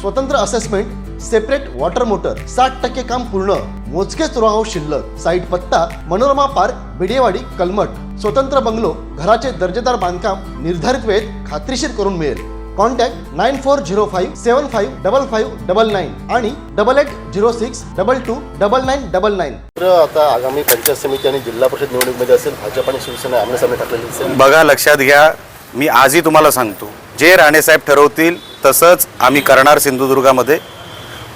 स्वतंत्र assessment separate water motor साठ टक्के काम पूर्ण मोजकेच रो हाऊस शिल्लक साईट पत्ता मनोरमा पार्क बिडेवाडी कलमट स्वतंत्र बंगलो घराचे दर्जेदार बांधकाम निर्धारित वेळेत खात्रीशीर करून मिळेल. Contact nine four zero five seven five double five double nine आणि double eight zero six double two double nine double nine तर आता आगामी पंचायत समिती आणि जिल्हा परिषद निवडणुकीमध्ये असेल भाजप आणि शिवसेना आमने सामने टाकलेली दिसेल. बघा लक्षात घ्या मी आजही तुम्हाला सांगतो जे राणेसाहेब ठरवतील तसंच आम्ही करणार सिंधुदुर्गामध्ये.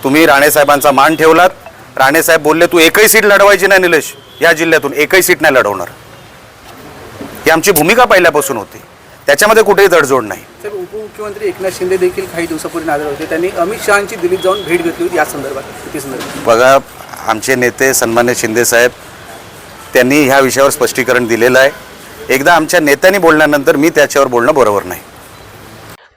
तुम्ही राणेसाहेबांचा मान ठेवलात. राणेसाहेब बोलले तू एकही सीट लढवायची नाही निलेश. या जिल्ह्यातून एकही सीट नाही लढवणार. ही आमची भूमिका पहिल्यापासून होती. त्याच्यामध्ये कुठेही तडजोड नाही. साहेब उपमुख्यमंत्री एकनाथ शिंदे देखील काही दिवसापूर्वी नांदेड होते. त्यांनी अमित शहाची दिल्लीत जाऊन भेट घेतली होती या संदर्भात. बघा आमचे नेते सन्मान्य शिंदेसाहेब त्यांनी ह्या विषयावर स्पष्टीकरण दिलेलं आहे. एकदा आमच्या नेत्यांनी बोलल्यानंतर मी त्याच्यावर बोलणं बरोबर नाही.